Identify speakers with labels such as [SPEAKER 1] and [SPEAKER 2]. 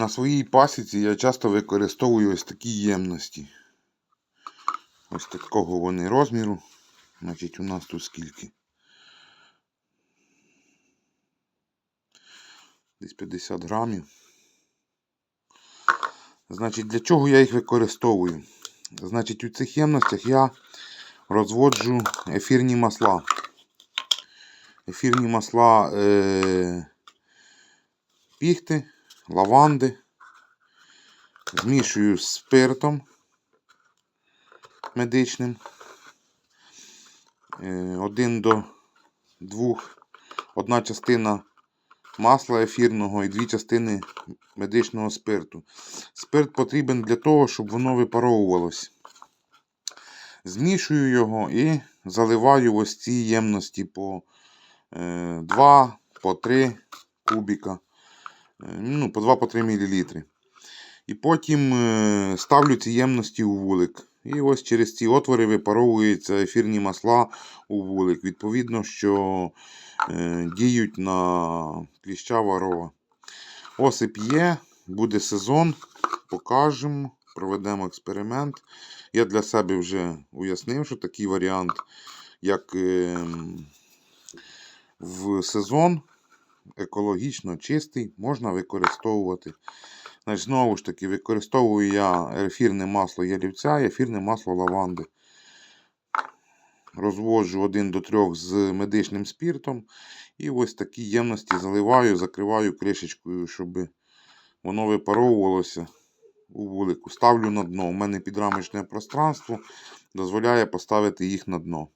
[SPEAKER 1] На своїй пасіці я часто використовую ось такі ємності. Ось такого вони розміру. Значить, у нас тут скільки? Десь 50 грамів. Значить, для чого я їх використовую? Значить, у цих ємностях я розводжу ефірні масла. Ефірні масла е- піхти, лаванди. Змішую з спиртом медичним. Е, Один до двох. Одна частина масла ефірного і дві частини медичного спирту. Спирт потрібен для того, щоб воно випаровувалось. Змішую його і заливаю ось ці ємності по 2, по 3 кубіка. Е, Ну, по 2-3 мл. І потім е, ставлю ці ємності у вулик. І ось через ці отвори випаровуються ефірні масла у вулик. Відповідно, що е, діють на кліща варова. Осип є, буде сезон, покажемо, проведемо експеримент. Я для себе вже уяснив, що такий варіант, як е, в сезон, екологічно чистий, можна використовувати. Значить, знову ж таки, використовую я ефірне масло ялівця і ефірне масло лаванди. Розводжу 1 до 3 з медичним спіртом. І ось такі ємності заливаю, закриваю кришечкою, щоб воно випаровувалося у вулику. Ставлю на дно. У мене підрамочне пространство дозволяє поставити їх на дно.